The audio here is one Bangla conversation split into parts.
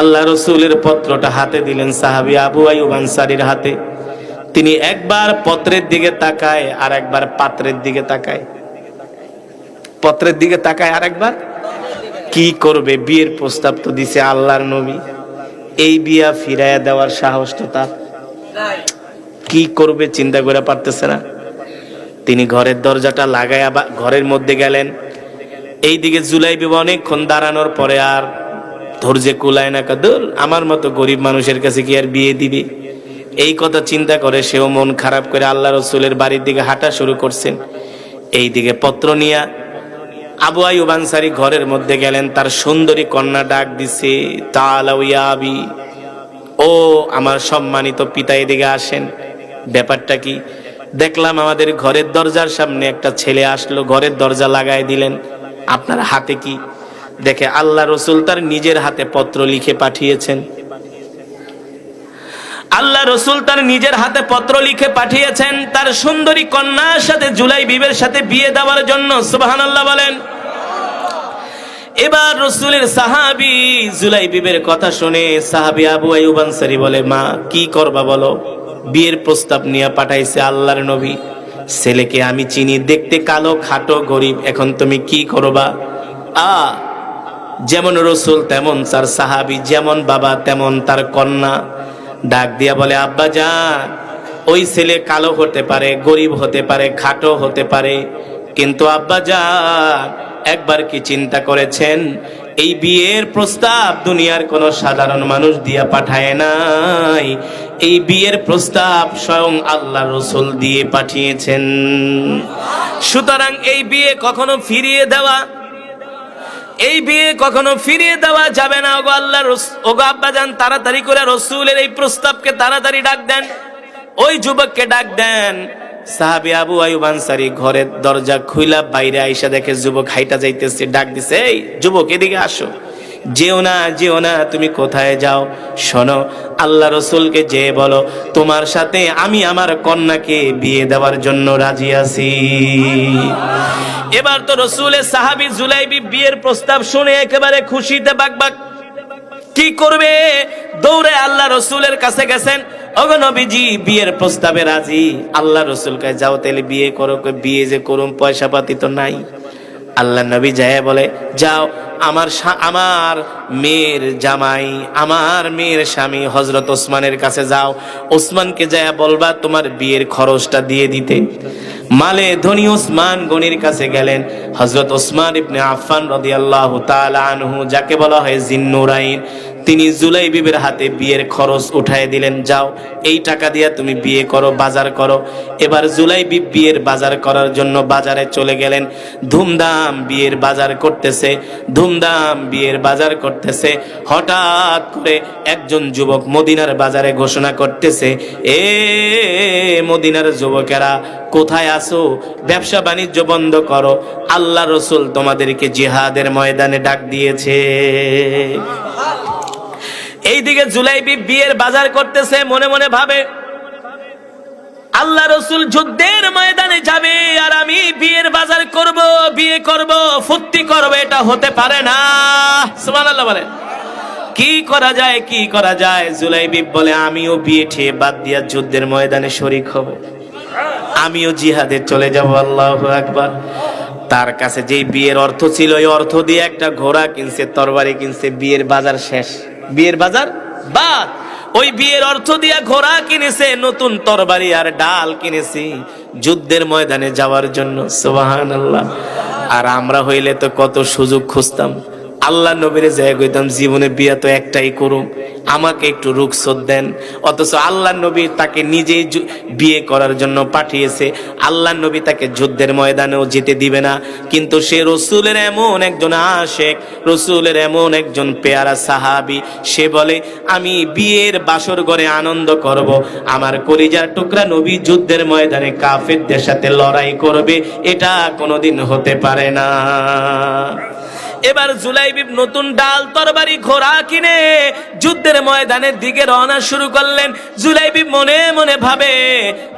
আল্লাহ রসুলের পত্রটা হাতে দিলেন সাহাবি আবু আইয়ুব আনসারির হাতে। তিনি একবার পত্রের দিকে তাকায় আর একবার পাত্রের দিকে তাকায়। পত্রের দিকে তাকায় আর একবার কি করবে? বিয়ের প্রস্তাব তো দিছে আল্লাহর নবী। এই বিয়া ফিরাইয়া দেওয়ার সাহস তো তার। কি করবে চিন্তা করে পারতেছে না। তিনি ঘরের দরজাটা লাগায় আবার ঘরের মধ্যে গেলেন। এইদিকে জুলাই বিবাহ অনেকক্ষণ দাঁড়ানোর পরে আর ধৈর্যে কুলায় না কাদুর, আমার মতো গরিব মানুষের কাছে কি আর বিয়ে দিবে? এই কথা চিন্তা করে সেও মন খারাপ করে আল্লাহ রসুলের বাড়ির দিকে হাঁটা শুরু করছেন। এই দিকে পত্র নিয়া আবু আইয়ুব আনসারী ঘরের মধ্যে গেলেন, তার সুন্দরী কন্যা ডাক দিছে তালাউয়া আবি। ও আমার সম্মানিত পিতা এদিকে আসেন। ব্যাপারটা কি? দেখলাম আমাদের ঘরের দরজার সামনে একটা ছেলে আসলো, ঘরের দরজা লাগাই দিলেন। আপনার হাতে কি? দেখে আল্লাহ রসুল তার নিজের হাতে পত্র লিখে পাঠিয়েছেন। আল্লাহ রসুল তার নিজের হাতে পত্র লিখে পাঠিয়েছেন। তার সুন্দরী কন্যার সাথে জুলাই বিবের সাথে বিয়ে দেওয়ার জন্য সুবাহান আল্লাহ বলেন। এবার রসুলের সাহাবি জুলাই বিবের কথা শুনে সাহাবি আবু আইয়ুব বলে, মা, কি করবা বলো? বিয়ের প্রস্তাব নিয়ে পাঠাইছে আল্লাহর নবী। ছেলেকে আমি চিনি, দেখতে কালো, খাটো, গরিব, এখন তুমি কি করবা? আ যেমন রসুল তেমন তার সাহাবি, যেমন বাবা তেমন তার কন্যা। ডাক দিয়া বলে, আব্বা যা ওই ছেলে কালো হতে পারে, গরিব হতে পারে, খাটো হতে পারে। কিন্তু আব্বা যা একবার কি চিন্তা করেছেন, এই বিয়ের প্রস্তাব দুনিয়ার কোন সাধারণ মানুষ দিয়া পাঠায় নাই। এই বিয়ের প্রস্তাব স্বয়ং আল্লাহ রসুল দিয়ে পাঠিয়েছেন। সুতরাং এই বিয়ে কখনো ফিরিয়ে দেওয়া এই বিয়ে কখনো ফিরিয়ে দেওয়া যাবে না। ওগো আল্লাহ ওগো আব্বা যান তাড়াতাড়ি করে রসুলের এই প্রস্তাবকে তাড়াতাড়ি ডাক দেন। ওই যুবককে ডাক দেন। সাহাবি আবু আয়ুব আনসারি ঘরের দরজা খুইলা বাইরে আইসা দেখে যুবক হাইটা যাইতেছে, ডাক দিছে, এই যুবক, এদিকে আসো। যেও না যেও না, তুমি কোথায় যাও? শোনো, আল্লাহ রসুলকে যে বলো, তোমার সাথে আমি আমার কন্যাকে বিয়ে দেওয়ার জন্য রাজি আছি। এবার তো রসুলের সাহাবি জুলাইবি বিয়ের প্রস্তাব শুনে একেবারে খুশিতে বাকবাক কি করবে? দৌড়ে আল্লাহ রসুলের কাছে গেছেন অগনবীজি বিয়ের প্রস্তাবে রাজি। আল্লাহ রসুল কে যাও তাহলে বিয়ে করো বিয়ে যে করুম পয়সা পাতি তো নাই। আল্লাহ নবী যায় বলে, যাও আমার আমার মেয়ের জামাই, আমার মেয়ের স্বামী হজরত ওসমানের কাছে যাও। ওসমানকে যায় বলবা, তোমার বিয়ের খরচটা দিয়ে দিতে। মালে ধনী ওসমান গনির কাছে গেলেন। হজরত ওসমান ইবনে আফফান রদিয়াল্লাহ তাআলা আনহু, যাকে বলা হয় জিন্নুরাইন। তিনি জুলাই বিবের হাতে বিয়ের খরচ উঠায় দিলেন, যাও, এই টাকা দিয়া তুমি বিয়ে করো, বাজার করো। এবার জুলাই বিব বিয়ের বাজার করার জন্য বাজারে চলে গেলেন। ধুমধাম বিয়ের বাজার করতেছে, ধুমধাম বিয়ের বাজার করতেছে। হঠাৎ করে একজন যুবক মদিনার বাজারে ঘোষণা করতেছে, এ মদিনার যুবকেরা, কোথায় আসো ব্যবসা বাণিজ্য বন্ধ করো। আল্লাহ রসুল তোমাদেরকে জিহাদের ময়দানে ডাক দিয়েছে। এইদিকে জুলাইবি বিয়ের বাজার করতেছে, মনে মনে ভাবে, আল্লাহ রসুল যুদ্ধের ময়দানে যাবে, আর আমি বিয়ের বাজার করব, বিয়ে করব, ফুর্তি করব, এটা হতে পারে না। বলে কি করা যায়, কি করা যায়? জুলাইবি বলে, আমিও বিয়ে ঠিয়ে বাদ দিয়া যুদ্ধের ময়দানে শরিক হব। আমিও জিহাদে চলে যাব, আল্লাহ একবার তার কাছে যেই বিয়ের অর্থ ছিল ওই অর্থ দিয়ে একটা ঘোড়া কিনছে, তরবারি কিনছে, বিয়ের বাজার শেষ। বিয়ের বাজার বাদ। ওই বিয়ের অর্থ দিয়া ঘোড়া কিনেছে, নতুন তরবারি আর ডাল কিনেছি। যুদ্ধের ময়দানে যাওয়ার জন্য সোবাহান আল্লাহ আর আমরা হইলে তো কত সুযোগ খুঁজতাম। আল্লাহ নবীরে জায়গা কইতাম, জীবনে বিয়া তো একটাই করুম, আমাকে একটু রুখসত দেন। অথচ আল্লাহ নবী তাকে নিজেই বিয়ে করার জন্য পাঠিয়েছে। আল্লাহ নবী তাকে যুদ্ধের ময়দানেও যেতে দিবে না। কিন্তু সে রসুলের এমন একজন আশেক, রসুলের এমন একজন পেয়ারা সাহাবি, সে বলে, আমি বিয়ের বাসর ঘরে আনন্দ করব। আমার কলিজার টুকরা নবী যুদ্ধের ময়দানে কাফেরদের সাথে লড়াই করবে। এটা কোনোদিন হতে পারে না। এবার জুলাইবিব নতুন ডাল তরবারি ঘোড়া কিনে যুদ্ধের ময়দানের দিকে রওনা শুরু করলেন। জুলাইবিব মনে মনে ভাবে,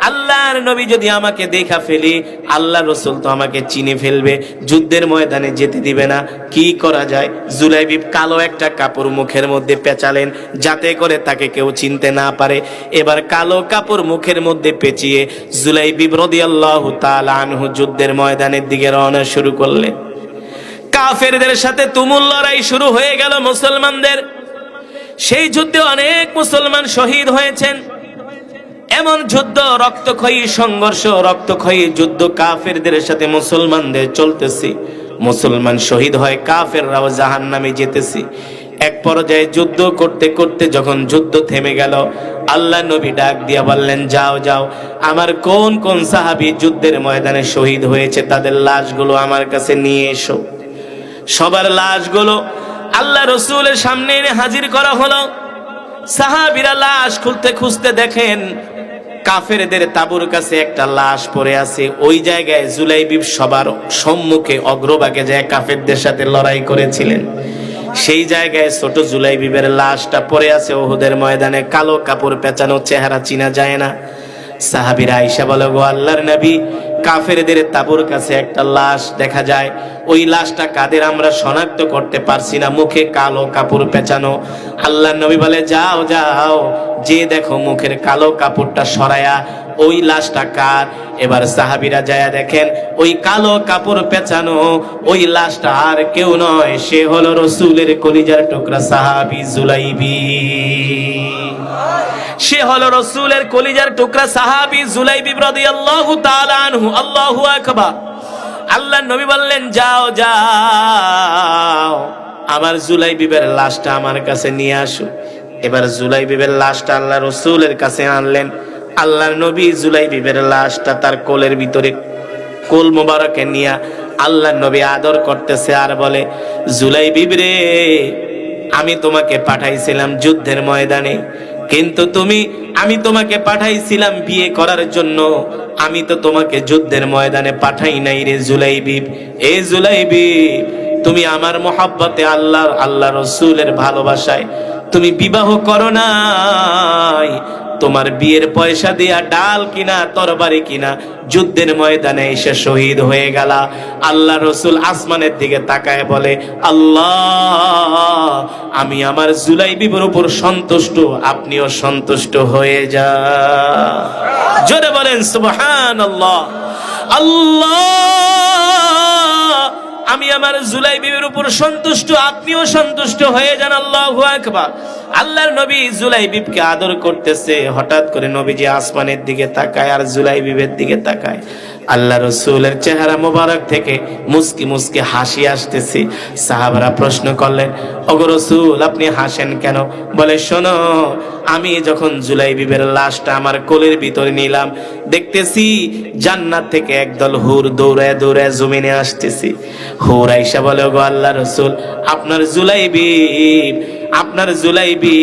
আল্লাহর নবী যদি আমাকে দেখা ফেলি আল্লাহ রসুল তো আমাকে চিনে ফেলবে, যুদ্ধের ময়দানে যেতে দিবে না। কি করা যায়? জুলাইবিব কালো একটা কাপড় মুখের মধ্যে পেঁচালেন, যাতে করে তাকে কেউ চিনতে না পারে। এবার কালো কাপড় মুখের মধ্যে পেঁচিয়ে জুলাইবিব রদিয়াল্লাহু তাআলা আনহু যুদ্ধের ময়দানের দিকে রওনা শুরু করলেন। কাফেরদের সাথে তুমুল লড়াই শুরু হয়ে গেল মুসলমানদের। সেই যুদ্ধে অনেক মুসলমান শহীদ হয়েছেন। এমন যুদ্ধ, রক্তক্ষয়ী সংঘর্ষ, রক্তক্ষয়ী যুদ্ধ কাফেরদের সাথে মুসলমানদের চলতেছে। মুসলমান শহীদ হয় কাফেররাও জাহান নামে যেতেছে। এক পর্যায়ে যুদ্ধ করতে করতে যখন যুদ্ধ থেমে গেল, আল্লাহ নবী ডাক দিয়া বললেন, যাও যাও, আমার কোন কোন সাহাবি যুদ্ধের ময়দানে শহীদ হয়েছে, তাদের লাশগুলো আমার কাছে নিয়ে এসো। সবার লাশগুলো আল্লাহ রসুলের সামনে এনে হাজির করা হলো। সাহাবিরা লাশ খুলতে খুঁজতে দেখেন কাফেরদের তাবুর কাছে একটা লাশ পড়ে আছে। ওই জায়গায় জুলাইবিব সবার সম্মুখে অগ্রভাগে যায় কাফেরদের সাথে লড়াই করেছিলেন। সেই জায়গায় ছোট জুলাইবিবের লাশটা পড়ে আছে ওহুদের ময়দানে। কালো কাপড় পেঁচানো চেহারা চিনা যায় না। সাহাবিরা আইসা বলে, গো আল্লাহর নবী কাফেরদের তাবুর কাছে একটা লাশ দেখা যায়। ওই লাশটা কাদের আমরা শনাক্ত করতে পারছি না। মুখে কালো কাপড় পেঁচানো। আল্লাহ নবী বলে, যাও যাও, যে দেখো মুখের কালো কাপড়টা সরায়া, ওই লাশটা কার? এবার সাহাবিরা যায় দেখেন, ওই কালো কাপড় পেঁচানো, ওই লাশটা আর কেউ নয়, সে হলো রসুলের কলিজার টুকরা সাহাবি জুলাইবি। সে হলো রসুলের কলিজার টুকরা সাহাবি জুলাইবি রাদিয়াল্লাহু তাআলা আনহু। আল্লাহু আকবার। আল্লাহ নবী বললেন, যাও যাও। আমার জুলাই বিবের লাশটা আমার কাছে নিয়ে আসো। এবার জুলাই বিবের লাশটা আল্লাহ রসুলের কাছে আনলেন। আল্লাহর নবী জুলাই বিবের লাশটা তার কোলের ভিতরে কোল মোবারকে নিয়া আল্লাহ নবী আদর করতেছে আর বলে জুলাই বিবরে আমি তোমাকে পাঠাইছিলাম যুদ্ধের ময়দানে। কিন্তু তুমি, আমি তোমাকে পাঠাইছিলাম বিয়ে করার জন্য। আমি তো তোমাকে যুদ্ধের ময়দানে পাঠাই নাই রে জুলাইবিব এ জুলাইবিব তুমি আমার মহাব্বতে আল্লাহ আল্লাহ রসুলের ভালোবাসায় তুমি বিবাহ করো নাই। তোমার বিয়ের পয়সা দিয়া ডাল কিনা, তরবারি কিনা, যুদ্ধের ময়দানে এসে শহীদ হয়ে গেলা। আল্লাহ রসুল আসমানের দিকে তাকায় বলে, আল্লাহ, আমি আমার জুলাই বিবর উপর সন্তুষ্ট, আপনিও সন্তুষ্ট হয়ে যা। জোরে বলেন সুবহান আল্লাহ আল্লাহ আমি আমার জুলাই বিবির উপর সন্তুষ্ট, আপনিও সন্তুষ্ট হয়ে যান, আল্লাহ আকবার। আল্লাহর নবী জুলাই বিবকে আদর করতেছে, হঠাৎ করে নবীজি আসমানের দিকে তাকায় আর জুলাই বিবের দিকে তাকায়। আল্লাহ রসুলের চেহারা মোবারক থেকে মুস্কি মুস্কি হাসি আসতেছে। সাহাবারা প্রশ্ন করলেন, ওগো রসুল, আপনি হাসেন কেন? বলে, শোনো, আমি যখন জুলাই বিবের লাশটা আমার কোলের ভিতরে নিলাম, দেখতেছি জান্নাত থেকে একদল হুর দৌড়ায় দৌড়ায় জমিনে আসতেছি। হুর আইসা বলে গো আল্লাহ রসুল, আপনার জুলাই বিব আপনার জুলাইবি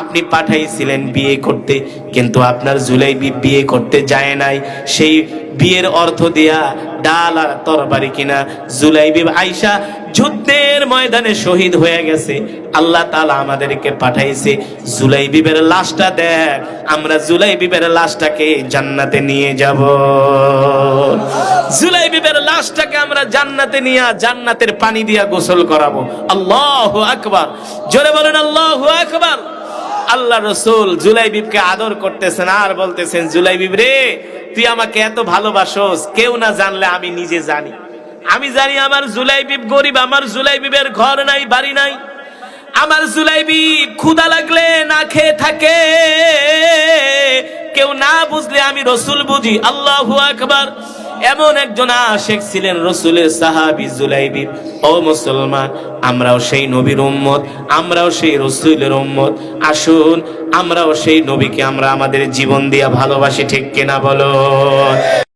আপনি পাঠাইছিলেন বিয়ে করতে, কিন্তু আপনার জুলাইবি বিয়ে করতে যায় নাই। সেই বিয়ের অর্থ দিয়া ডাল আর তরবারি কিনা জুলাইবি আইসা যুদ্ধের ময়দানে শহীদ হয়ে গেছে। আল্লাহ তালা আমাদেরকে পাঠাইছে, জুলাইবিবের লাশটা দেখ, আমরা জুলাইবিবের লাশটাকে জান্নাতে নিয়ে যাব। জুলাইবিবের লাশটাকে আমরা জান্নাতে নিয়ে, জান্নাতের পানি দিয়া গোসল করাবো। আল্লাহ আকবার। জোরে বলেন, আল্লাহ আকবার। আল্লাহ রসুল জুলাই জুলাইবিবকে আদর করতেছেন আর বলতেছেন জুলাই জুলাইবিব রে, তুই আমাকে এত ভালোবাসোস, কেউ না জানলে আমি নিজে জানি। আমি জানি আমার জুলাইবিব গরিব, আমার জুলাইবিবের ঘর নাই, বাড়ি নাই। আমার জুলাইবিব ক্ষুদা লাগলে না খেয়ে থাকে। কেউ না বুঝলে আমি রসুল বুঝি। আল্লাহু আকবার। এমন একজন আশেক ছিলেন রসুলের সাহাবি জুলাইবি ও মুসলমান, আমরাও সেই নবীর উম্মত, আমরাও সেই রসুলের উম্মত। আসুন, আমরাও সেই নবীকে আমরা আমাদের জীবন দিয়া ভালোবাসি, ঠিক কিনা বলো?